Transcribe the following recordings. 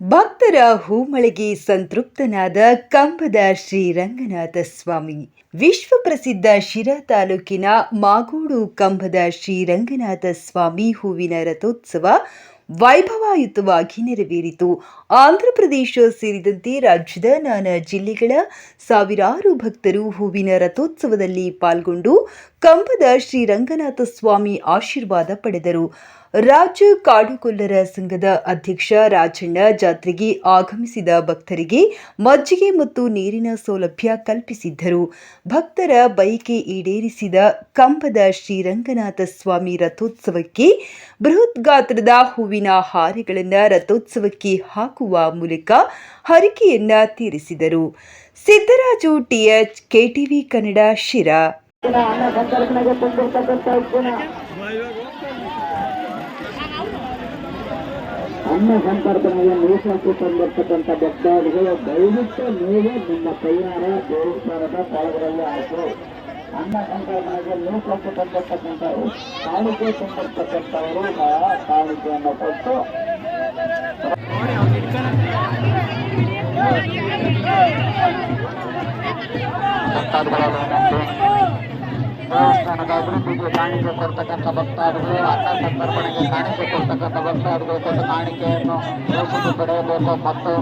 ಭಕ್ತರ ಹೂಮಳೆಗೆ ಸಂತೃಪ್ತನಾದ ಕಂಬದ ಶ್ರೀರಂಗನಾಥ ಸ್ವಾಮಿ. ವಿಶ್ವ ಪ್ರಸಿದ್ಧ ಶಿರಾ ತಾಲೂಕಿನ ಮಾಗೋಡು ಕಂಬದ ಶ್ರೀರಂಗನಾಥ ಸ್ವಾಮಿ ಹೂವಿನ ರಥೋತ್ಸವ ವೈಭವಾಯುತವಾಗಿ ನೆರವೇರಿತು. ಆಂಧ್ರಪ್ರದೇಶ ಸೇರಿದಂತೆ ರಾಜ್ಯದ ನಾನಾ ಜಿಲ್ಲೆಗಳ ಸಾವಿರಾರು ಭಕ್ತರು ಹೂವಿನ ರಥೋತ್ಸವದಲ್ಲಿ ಪಾಲ್ಗೊಂಡು ಕಂಬದ ಶ್ರೀರಂಗನಾಥ ಸ್ವಾಮಿ ಆಶೀರ್ವಾದ ಪಡೆದರು. ರಾಜ್ಯ ಕಾಡುಕೊಲ್ಲರ ಸಂಘದ ಅಧ್ಯಕ್ಷ ರಾಜಣ್ಣ ಜಾತ್ರೆಗೆ ಆಗಮಿಸಿದ ಭಕ್ತರಿಗೆ ಮಜ್ಜಿಗೆ ಮತ್ತು ನೀರಿನ ಸೌಲಭ್ಯ ಕಲ್ಪಿಸಿದ್ದರು. ಭಕ್ತರ ಬಯಕೆ ಈಡೇರಿಸಿದ ಕಂಬದ ಶ್ರೀರಂಗನಾಥ ಸ್ವಾಮಿ ರಥೋತ್ಸವಕ್ಕೆ ಬೃಹತ್ ಗಾತ್ರದ ಹೂವಿನ ಹಾರೆಗಳನ್ನು ರಥೋತ್ಸವಕ್ಕೆ ಹಾಕುವ ಮೂಲಕ ಹರಿಕೆಯನ್ನ ತೀರಿಸಿದರು. Siddaraju T H KTV Kannada Sira. ಅನ್ನ ಸಂತರ್ಪಣೆಗೆ ತಂದಿರ್ತಕ್ಕಂಥ ಉಪ್ಪಿನ ಅನ್ನ ಸಂತರ್ಪಣೆಗೆ ಮೀಸಲಾತಿ ತಂದಿರ್ತಕ್ಕಂಥ ಭಕ್ತಾದಿಗಳು ದಯವಿಟ್ಟು ನೀವು ನಿಮ್ಮ ಕೈಯಾರ ದೇವಸ್ಥಾನದ ಸ್ಥಳಗಳಲ್ಲಿ ಆಯಿತು ಅನ್ನ ಸಂತರ್ಪಣೆಗೆ ಮೀಸಲಾತಿ ತಂದಿರ್ತಕ್ಕಂಥವ್ರು ಕಾಣಿಕೆ ತಂದಿರ್ತಕ್ಕಂಥವರು ಕಾಣಿಕೆಯನ್ನು ಕೊಟ್ಟು ದೇವಸ್ಥಾನದ ಅಭಿವೃದ್ಧಿಗೆ ಕಾಣಿಕೆ ಕೊಡ್ತಕ್ಕಂಥ ಭಕ್ತಾದಿಗಳು ಅನ್ನ ಸಂತರ್ಪಣೆಗೆ ಕಾಣಿಕೆ ಕೊಡ್ತಕ್ಕಂಥ ಭಕ್ತಾದಿಗಳು ಕೊಟ್ಟ ಕಾಣಿಕೆಯನ್ನು ದೇಶಕ್ಕೆ ಪಡೆಯಬೇಕು ಮತ್ತು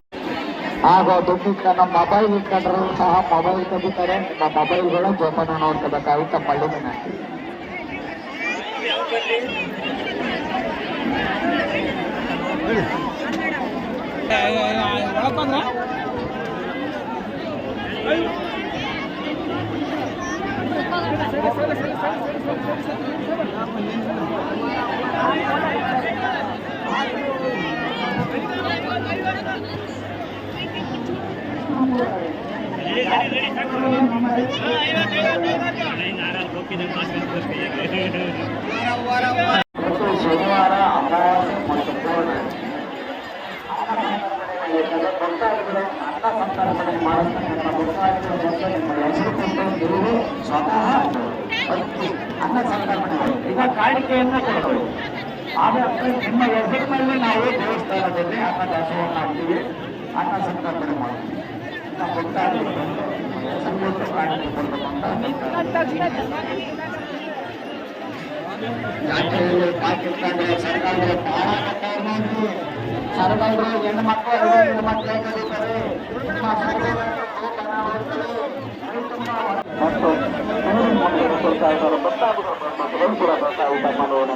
ಹಾಗೂ ದುಡ್ಡಿಟ್ಟ ನಮ್ಮ ಮೊಬೈಲ್ ಇಟ್ಕೊಂಡ್ರು ಸಹ ಮೊಬೈಲ್ ತೆಗಿತಾರೆ ನಿಮ್ಮ ಮೊಬೈಲ್ಗಳು ಜೋಪಾನ ನೋಡ್ಕೋಬೇಕಾಗುತ್ತೆ ಮಳ್ಳಿನ ಮತ್ತು ಮತ್ತು ಭಕ್ತಾದಿಗಳು ಅನ್ನ ನಿಮ್ಮ ಹೆಸರು ನೀವು ಅನ್ನ ಸಂತರ್ಪಣೆ ಈಗ ಕಾಣಿಕೆಯನ್ನು ಕೊಡಬಹುದು ಆದರೆ ನಿಮ್ಮ ಹೆಸರಿನಲ್ಲಿ ನಾವು ದೇವಸ್ಥಾನದಲ್ಲಿ ಅನ್ನ ದಾಸೋಹ ಮಾಡ್ತೀವಿ. ಅನ್ನ ಸಂತರ್ಪಣೆ ಮಾಡ್ತೀವಿ. ನಮ್ಮ ಭಕ್ತಾದಿಗಳು ಹೆಣ್ಣು ಮಕ್ಕಳು ಹೆಣ್ಣು ಮಕ್ಕಳೇ ಕರೀತಾರೆ ಮತ್ತು ಸರ್ಕಾರಗಳು ಬಂದು ಕೂಡ ಊಟ ಮಾಡೋಣ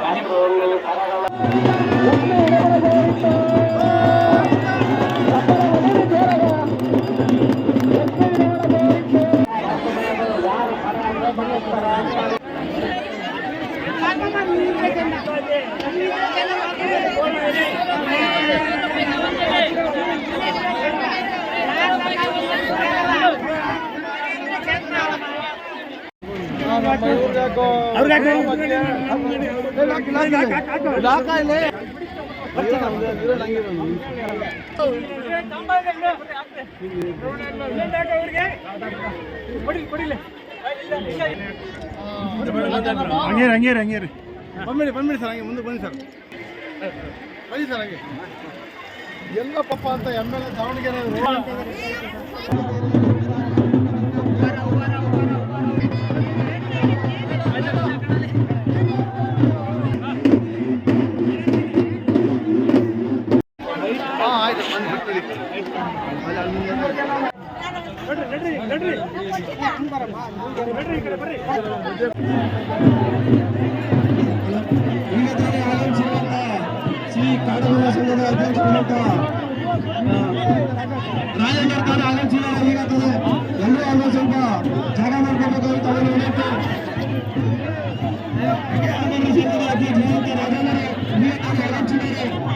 ಜಾತ್ರೆಯಲ್ಲಿ ಇಲಾಖೆ ಹಂಗೇರಿ ಹಂಗೇರಿ ಹಂಗೇರಿ ಬಂದ್ಬಿಡಿ ಬಂದ್ಬಿಡಿ ಸರ್ ಹಂಗೆ ಮುಂದೆ ಬನ್ನಿ ಸರ್ ಬನ್ನಿ ಸರ್ ಹಂಗೆ ಎಲ್ಲ ಪಪ್ಪ ಅಂತ ಎಮ್ ಎಲ್ ಎ ದಾವಣಗೆರೆ ಹಾಂ ಆಯ್ತು ಬನ್ನಿ ಬಿಟ್ಬಿಡಿ ಈಗ ತಾನೇ ಆಗಮಿಸಿರುವಂತ ಶ್ರೀ ಕಾಡಗೋಳ ಸಂಘದ ಅಧ್ಯಕ್ಷ ದಿನಾಂಕ ರಾಜೇಂದ್ರ ತಾನೇ ಆಗಮಿಸಿದ್ದಾರೆ ಈಗ ಎಲ್ಲರೂ ಸ್ವಲ್ಪ ಜಾಗ ಮಾಡ್ಕೋಬೇಕು ವಿನಂತಿ ಕಾಡಗೋಳ ಸಂಘದ ಅಧ್ಯಕ್ಷ ರಾಜೇಂದ್ರ ಈಗ ತಾನೇ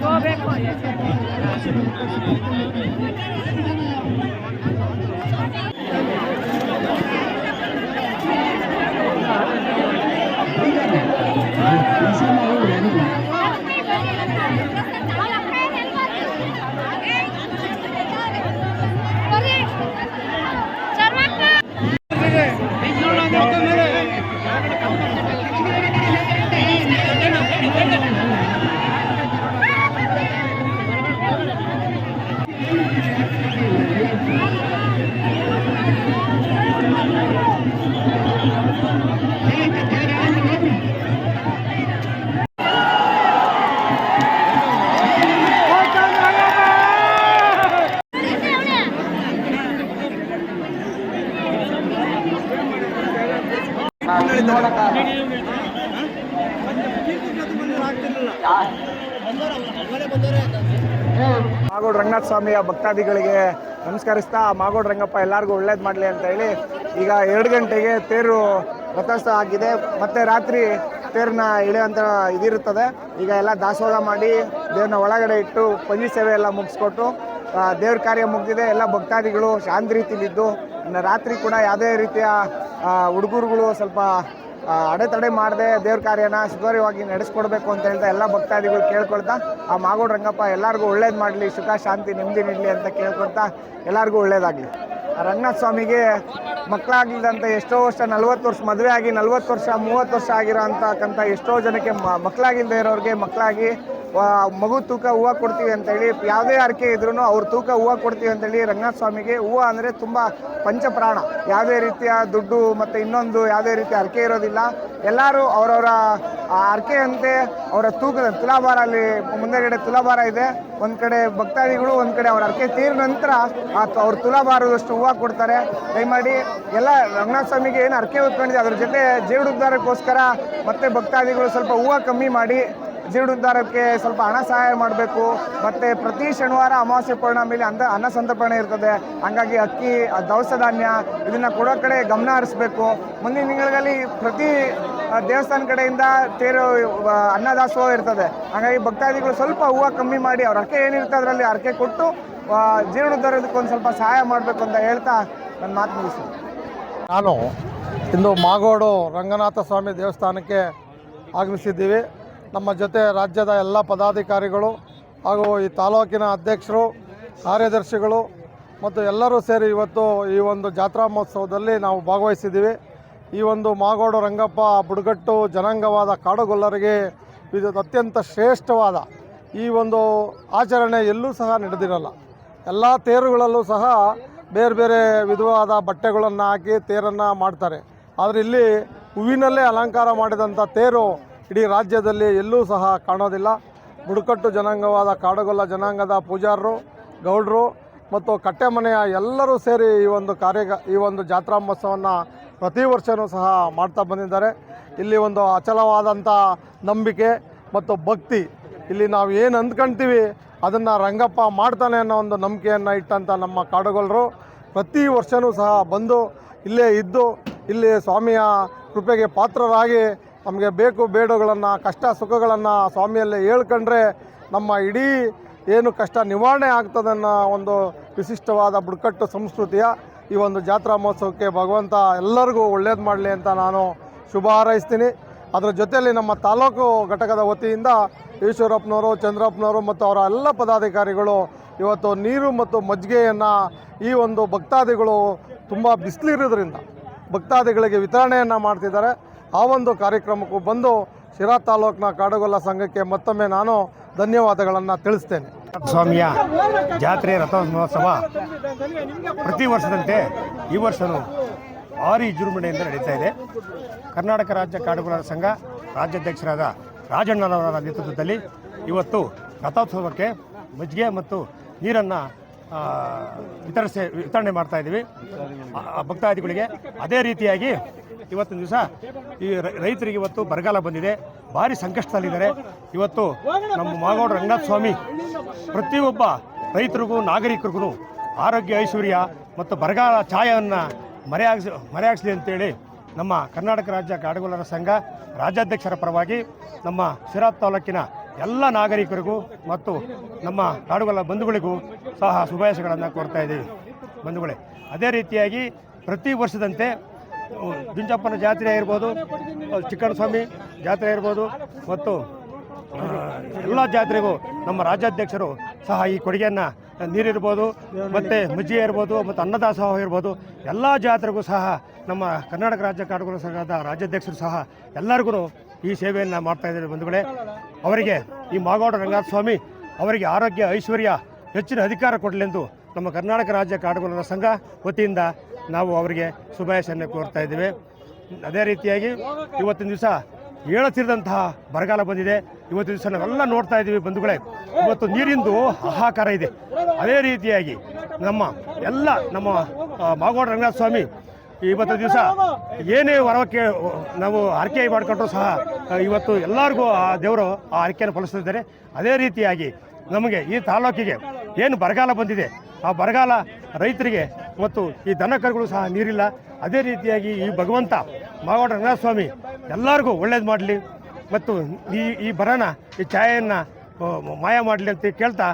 Go back for Magod Ranganatha ಸ್ವಾಮಿಯ ಭಕ್ತಾದಿಗಳಿಗೆ ನಮಸ್ಕರಿಸ್ತಾ, ಮಾಗೋಡ್ ರಂಗಪ್ಪ ಎಲ್ಲರಿಗೂ ಒಳ್ಳೇದು ಮಾಡಲಿ ಅಂತ ಹೇಳಿ ಈಗ ಎರಡು ಗಂಟೆಗೆ ತೇರು ರಥೋತ್ಸವ ಆಗಿದೆ. ಮತ್ತೆ ರಾತ್ರಿ ತೇರನ್ನ ಇಳಿಯುವಂಥ ಇದಿರುತ್ತದೆ. ಈಗ ಎಲ್ಲ ದಾಸೋಹ ಮಾಡಿ ದೇವ್ರನ್ನ ಒಳಗಡೆ ಇಟ್ಟು ಪಂಜಿ ಸೇವೆ ಎಲ್ಲ ಮುಗಿಸ್ಕೊಟ್ಟು ದೇವ್ರ ಕಾರ್ಯ ಮುಗಿದಿದೆ. ಎಲ್ಲ ಭಕ್ತಾದಿಗಳು ಶಾಂತ ರೀತಿಲಿದ್ದು ಇನ್ನು ರಾತ್ರಿ ಕೂಡ ಯಾವುದೇ ರೀತಿಯ ಹುಡುಗರುಗಳು ಸ್ವಲ್ಪ ಅಡೆತಡೆ ಮಾಡದೆ ದೇವ್ರ ಕಾರ್ಯನ ಸುಧಾರ್ಯವಾಗಿ ನಡೆಸ್ಕೊಡ್ಬೇಕು ಅಂತ ಹೇಳ್ತಾ ಎಲ್ಲ ಭಕ್ತಾದಿಗಳು ಕೇಳ್ಕೊಳ್ತಾ, ಆ ಮಾಗೋಡ್ ರಂಗಪ್ಪ ಎಲ್ಲರಿಗೂ ಒಳ್ಳೇದು ಮಾಡಲಿ, ಸುಖ, ಶಾಂತಿ ನೆಮ್ಮದಿ ನೀಡಲಿ ಅಂತ ಕೇಳ್ಕೊಳ್ತಾ ಎಲ್ಲರಿಗೂ ಒಳ್ಳೇದಾಗಲಿ. ರಂಗನಾಥ ಸ್ವಾಮಿಗೆ ಮಕ್ಕಳಾಗ್ಲಿದಂತ ಎಷ್ಟೋ ವರ್ಷ, ನಲ್ವತ್ತು ವರ್ಷ ಮದುವೆ ಆಗಿ ನಲ್ವತ್ತು ವರ್ಷ, ಮೂವತ್ತು ವರ್ಷ ಆಗಿರೋ ಅಂತಕ್ಕಂಥ ಎಷ್ಟೋ ಜನಕ್ಕೆ ಮಕ್ಕಳಾಗಿಲ್ಲದೆ ಇರೋರಿಗೆ ಮಕ್ಕಳಾಗಿ ಮಗು ತೂಕ ಹೂವು ಕೊಡ್ತೀವಿ ಅಂತೇಳಿ ಯಾವುದೇ ಹರಕೆ ಇದ್ರೂ ಅವ್ರ ತೂಕ ಹೂವು ಕೊಡ್ತೀವಿ ಅಂತೇಳಿ ರಂಗನಾಥ ಸ್ವಾಮಿಗೆ ಹೂವು ಅಂದರೆ ತುಂಬ ಪಂಚಪ್ರಾಣ. ಯಾವುದೇ ರೀತಿಯ ದುಡ್ಡು ಮತ್ತು ಇನ್ನೊಂದು ಯಾವುದೇ ರೀತಿಯ ಹರಕೆ ಇರೋದಿಲ್ಲ. ಎಲ್ಲರೂ ಅವರವರ ಹರಕೆಯಂತೆ ಅವರ ತೂಕದ ತುಲಾಭಾರ ಅಲ್ಲಿ ಮುಂದೆಗಡೆ ತುಲಾಭಾರ ಇದೆ. ಒಂದು ಕಡೆ ಭಕ್ತಾದಿಗಳು, ಒಂದು ಕಡೆ ಅವ್ರ ಹರಕೆ ತೀರಿದ ನಂತರ ಅವ್ರ ತುಲಾಭಾರದಷ್ಟು ಹೂವು ಕೊಡ್ತಾರೆ. ದಯಮಾಡಿ ಎಲ್ಲ ರಂಗನಾಥ ಸ್ವಾಮಿಗೆ ಏನು ಹರಕೆ ಹೊತ್ಕೊಂಡಿದೆ, ಅದ್ರ ಜೊತೆ ಜೀವನೋದ್ಧಾರಕ್ಕೋಸ್ಕರ ಮತ್ತೆ ಭಕ್ತಾದಿಗಳು ಸ್ವಲ್ಪ ಹೂವು ಕಮ್ಮಿ ಮಾಡಿ. ಜೀವನೋದ್ಧಾರಕ್ಕೆ ಸ್ವಲ್ಪ ಹಣ ಸಹಾಯ ಮಾಡಬೇಕು. ಮತ್ತು ಪ್ರತಿ ಶನಿವಾರ ಅಮಾವಾಸ್ಯೆ ಪೌರ್ಣಮಿಲಿ ಅಂದ ಅನ್ನ ಸಂತರ್ಪಣೆ ಇರ್ತದೆ. ಹಂಗಾಗಿ ಅಕ್ಕಿ ದವಸ ಧಾನ್ಯ ಇದನ್ನು ಕೊಡೋ ಕಡೆ ಗಮನ ಹರಿಸ್ಬೇಕು. ಮುಂದಿನ ತಿಂಗಳಲ್ಲಿ ಪ್ರತಿ ದೇವಸ್ಥಾನ ಕಡೆಯಿಂದ ತೇರು ಅನ್ನದಾಸೋ ಇರ್ತದೆ. ಹಾಗಾಗಿ ಭಕ್ತಾದಿಗಳು ಸ್ವಲ್ಪ ಹೂವು ಕಮ್ಮಿ ಮಾಡಿ ಅವ್ರ ಅರ್ಕೆ ಏನಿರುತ್ತೆ ಅದರಲ್ಲಿ ಅರ್ಕೆ ಕೊಟ್ಟು ಜೀರ್ಣೋದ್ಧಾರದಕ್ಕೊಂದು ಸ್ವಲ್ಪ ಸಹಾಯ ಮಾಡಬೇಕು ಅಂತ ಹೇಳ್ತಾ ನನ್ನ ಮಾತು ಮುಗಿಸ್ತೀನಿ. ನಾನು ಇಂದು ಮಾಗೋಡು ರಂಗನಾಥ ಸ್ವಾಮಿ ದೇವಸ್ಥಾನಕ್ಕೆ ಆಗಮಿಸಿದ್ದೀವಿ. ನಮ್ಮ ಜೊತೆ ರಾಜ್ಯದ ಎಲ್ಲ ಪದಾಧಿಕಾರಿಗಳು ಹಾಗೂ ಈ ತಾಲೂಕಿನ ಅಧ್ಯಕ್ಷರು, ಕಾರ್ಯದರ್ಶಿಗಳು ಮತ್ತು ಎಲ್ಲರೂ ಸೇರಿ ಇವತ್ತು ಈ ಒಂದು ಜಾತ್ರಾ ಮಹೋತ್ಸವದಲ್ಲಿ ನಾವು ಭಾಗವಹಿಸಿದ್ದೀವಿ. ಈ ಒಂದು ಮಾಗೋಡು ರಂಗಪ್ಪ ಬುಡಗಟ್ಟು ಜನಾಂಗವಾದ ಕಾಡುಗೊಲ್ಲರಿಗೆ ಇದು ಅತ್ಯಂತ ಶ್ರೇಷ್ಠವಾದ ಈ ಒಂದು ಆಚರಣೆ ಎಲ್ಲೂ ಸಹ ನಡೆದಿರಲ್ಲ. ಎಲ್ಲ ತೇರುಗಳಲ್ಲೂ ಸಹ ಬೇರೆ ಬೇರೆ ವಿಧವಾದ ಬಟ್ಟೆಗಳನ್ನು ಹಾಕಿ ತೇರನ್ನು ಮಾಡ್ತಾರೆ. ಆದರೆ ಇಲ್ಲಿ ಹೂವಿನಲ್ಲೇ ಅಲಂಕಾರ ಮಾಡಿದಂಥ ತೇರು ಇಡೀ ರಾಜ್ಯದಲ್ಲಿ ಎಲ್ಲೂ ಸಹ ಕಾಣೋದಿಲ್ಲ. ಬುಡಕಟ್ಟು ಜನಾಂಗವಾದ ಕಾಡುಗೊಲ್ಲ ಜನಾಂಗದ ಪೂಜಾರರು, ಗೌಡರು ಮತ್ತು ಕಟ್ಟೆಮನೆಯ ಎಲ್ಲರೂ ಸೇರಿ ಈ ಒಂದು ಕಾರ್ಯ ಈ ಒಂದು ಜಾತ್ರಾ ಮಹೋತ್ಸವವನ್ನು ಪ್ರತಿ ವರ್ಷವೂ ಸಹ ಮಾಡ್ತಾ ಬಂದಿದ್ದಾರೆ. ಇಲ್ಲಿ ಒಂದು ಅಚಲವಾದಂಥ ನಂಬಿಕೆ ಮತ್ತು ಭಕ್ತಿ. ಇಲ್ಲಿ ನಾವು ಏನು ಅಂದ್ಕೊಳ್ತೀವಿ ಅದನ್ನು ರಂಗಪ್ಪ ಮಾಡ್ತಾನೆ ಅನ್ನೋ ಒಂದು ನಂಬಿಕೆಯನ್ನು ಇಟ್ಟಂಥ ನಮ್ಮ ಕಾಡುಗೊಲ್ಲರು ಪ್ರತಿ ವರ್ಷವೂ ಸಹ ಬಂದು ಇಲ್ಲೇ ಇದ್ದು ಇಲ್ಲಿ ಸ್ವಾಮಿಯ ಕೃಪೆಗೆ ಪಾತ್ರರಾಗಿ ನಮಗೆ ಬೇಕು ಬೇಡಗಳನ್ನು, ಕಷ್ಟ ಸುಖಗಳನ್ನು ಸ್ವಾಮಿಯಲ್ಲೇ ಹೇಳ್ಕೊಂಡ್ರೆ ನಮ್ಮ ಇಡೀ ಏನು ಕಷ್ಟ ನಿವಾರಣೆ ಆಗ್ತದೆ ಅನ್ನೋ ಒಂದು ವಿಶಿಷ್ಟವಾದ ಬುಡಕಟ್ಟು ಸಂಸ್ಕೃತಿಯ ಈ ಒಂದು ಜಾತ್ರಾ ಮಹೋತ್ಸವಕ್ಕೆ ಭಗವಂತ ಎಲ್ಲರಿಗೂ ಒಳ್ಳೇದು ಮಾಡಲಿ ಅಂತ ನಾನು ಶುಭ ಹಾರೈಸ್ತೀನಿ. ಅದರ ಜೊತೆಯಲ್ಲಿ ನಮ್ಮ ತಾಲೂಕು ಘಟಕದ ವತಿಯಿಂದ ಈಶ್ವರಪ್ಪನವರು, ಚಂದ್ರಪ್ಪನವರು ಮತ್ತು ಅವರ ಎಲ್ಲ ಪದಾಧಿಕಾರಿಗಳು ಇವತ್ತು ನೀರು ಮತ್ತು ಮಜ್ಜಿಗೆಯನ್ನು ಈ ಒಂದು ಭಕ್ತಾದಿಗಳು ತುಂಬ ಬಿಸಿಲಿರೋದ್ರಿಂದ ಭಕ್ತಾದಿಗಳಿಗೆ ವಿತರಣೆಯನ್ನು ಮಾಡ್ತಿದ್ದಾರೆ. ಆ ಒಂದು ಕಾರ್ಯಕ್ರಮಕ್ಕೂ ಬಂದು ಶಿರಾ ತಾಲೂಕಿನ ಕಾಡುಗೊಲ್ಲ ಸಂಘಕ್ಕೆ ಮತ್ತೊಮ್ಮೆ ನಾನು ಧನ್ಯವಾದಗಳನ್ನು ತಿಳಿಸ್ತೇನೆ. ಸ್ವಾಮಿಯ ಜಾತ್ರೆ ರಥೋತ್ಸವ ಪ್ರತಿ ವರ್ಷದಂತೆ ಈ ವರ್ಷವೂ ಭಾರಿ ವಿಜೃಂಭಣೆಯಿಂದ ನಡೀತಾ ಇದೆ. ಕರ್ನಾಟಕ ರಾಜ್ಯ ಕಾಡುಗೊಲ್ಲರ ಸಂಘ ರಾಜ್ಯಾಧ್ಯಕ್ಷರಾದ ರಾಜಣ್ಣನವರ ನೇತೃತ್ವದಲ್ಲಿ ಇವತ್ತು ರಥೋತ್ಸವಕ್ಕೆ ಮಜ್ಜಿಗೆ ಮತ್ತು ನೀರನ್ನು ವಿತರಿಸಿ ವಿತರಣೆ ಮಾಡ್ತಾ ಇದ್ದೀವಿ. ಭಕ್ತಾದಿಗಳಿಗೆ ಅದೇ ರೀತಿಯಾಗಿ ಇವತ್ತಿನ ದಿವಸ ಈ ರೈತರಿಗೆ ಇವತ್ತು ಬರಗಾಲ ಬಂದಿದೆ. ಭಾರಿ ಸಂಕಷ್ಟದಲ್ಲಿದ್ದಾರೆ. ಇವತ್ತು ನಮ್ಮ ಮಾಗೋಡು ರಂಗನಾಥ ಸ್ವಾಮಿ ಪ್ರತಿಯೊಬ್ಬ ರೈತರಿಗೂ, ನಾಗರಿಕರಿಗೂ ಆರೋಗ್ಯ ಐಶ್ವರ್ಯ ಮತ್ತು ಬರಗಾಲ ಛಾಯವನ್ನು ಮರೆಯಾಗಿಸಿ ಮರೆಯಾಗಿಸಲಿ ಅಂತೇಳಿ ನಮ್ಮ ಕರ್ನಾಟಕ ರಾಜ್ಯ ಕಾಡುಗೊಲ್ಲರ ಸಂಘ ರಾಜ್ಯಾಧ್ಯಕ್ಷರ ಪರವಾಗಿ ನಮ್ಮ ಶಿರಾ ತಾಲೂಕಿನ ಎಲ್ಲ ನಾಗರಿಕರಿಗೂ ಮತ್ತು ನಮ್ಮ ಕಾಡುಗಳ ಬಂಧುಗಳಿಗೂ ಸಹ ಶುಭಾಶಯಗಳನ್ನು ಕೊಡ್ತಾ ಇದ್ದೀವಿ. ಬಂಧುಗಳೇ, ಅದೇ ರೀತಿಯಾಗಿ ಪ್ರತಿ ವರ್ಷದಂತೆ ದುಂಜಪ್ಪನ ಜಾತ್ರೆ ಇರ್ಬೋದು ಚಿಕ್ಕನಸ್ವಾಮಿ ಸ್ವಾಮಿ ಜಾತ್ರೆ ಇರ್ಬೋದು ಮತ್ತು ಎಲ್ಲ ಜಾತ್ರೆಗೂ ನಮ್ಮ ರಾಜ್ಯಾಧ್ಯಕ್ಷರು ಸಹ ಈ ಕೊಡುಗೆಯನ್ನು ನೀರಿರ್ಬೋದು ಮತ್ತು ಮಜ್ಜಿಗೆ ಇರ್ಬೋದು ಮತ್ತು ಅನ್ನದಾಸೋಹ ಇರ್ಬೋದು ಎಲ್ಲ ಜಾತ್ರೆಗೂ ಸಹ ನಮ್ಮ ಕರ್ನಾಟಕ ರಾಜ್ಯ ಕಾಡುಗಳ ಸಂಘದ ರಾಜ್ಯಾಧ್ಯಕ್ಷರು ಸಹ ಎಲ್ಲರಿಗೂ ಈ ಸೇವೆಯನ್ನು ಮಾಡ್ತಾ ಇದ್ದಾರೆ ಬಂಧುಗಳೇ. ಅವರಿಗೆ ಈ ಮಾಗೋಡ ರಂಗನಾಥ ಸ್ವಾಮಿ ಅವರಿಗೆ ಆರೋಗ್ಯ, ಐಶ್ವರ್ಯ ಹೆಚ್ಚಿನ ಅಧಿಕಾರ ಕೊಡಲೆಂದು ನಮ್ಮ ಕರ್ನಾಟಕ ರಾಜ್ಯ ಕಾಡುಗೊಲ್ಲರ ಸಂಘ ವತಿಯಿಂದ ನಾವು ಅವರಿಗೆ ಶುಭಾಶಯವನ್ನು ಕೋರ್ತಾ ಇದ್ದೇವೆ. ಅದೇ ರೀತಿಯಾಗಿ ಇವತ್ತಿನ ದಿವಸ ಹೇಳುತ್ತಿರದಂತಹ ಬರಗಾಲ ಬಂದಿದೆ. ಇವತ್ತು ದಿವಸ ನಾವೆಲ್ಲ ನೋಡ್ತಾ ಇದ್ದೀವಿ ಬಂಧುಗಳೇ. ಇವತ್ತು ನೀರಿಂದು ಹಾಹಾಕಾರ ಇದೆ. ಅದೇ ರೀತಿಯಾಗಿ ನಮ್ಮ ಎಲ್ಲ ನಮ್ಮ ಮಾಗೋಡ ರಂಗನಾಥ ಸ್ವಾಮಿ ಇವತ್ತು ದಿವಸ ಏನೇ ವರ ನಾವು ಹರಕೆ ಮಾಡಿಕೊಂಡ್ರು ಸಹ ಇವತ್ತು ಎಲ್ಲರಿಗೂ ಆ ದೇವರು ಆ ಹರಕೆಯನ್ನು ಫಲಿಸ್ತಿದ್ದಾರೆ ಅದೇ ರೀತಿಯಾಗಿ ನಮಗೆ ಈ ತಾಲೂಕಿಗೆ ಏನು ಬರಗಾಲ ಬಂದಿದೆ, ಆ ಬರಗಾಲ ರೈತರಿಗೆ ಮತ್ತು ಈ ದನ ಸಹ ನೀರಿಲ್ಲ. ಅದೇ ರೀತಿಯಾಗಿ ಈ ಭಗವಂತ ಮಾಗೋಡ ರಂಗನಾಥ ಎಲ್ಲರಿಗೂ ಒಳ್ಳೇದು ಮಾಡಲಿ ಮತ್ತು ಈ ಈ ಬರನ, ಈ ಛಾಯೆಯನ್ನು ಮಾಯ ಮಾಡಲಿ ಅಂತ ಕೇಳ್ತಾ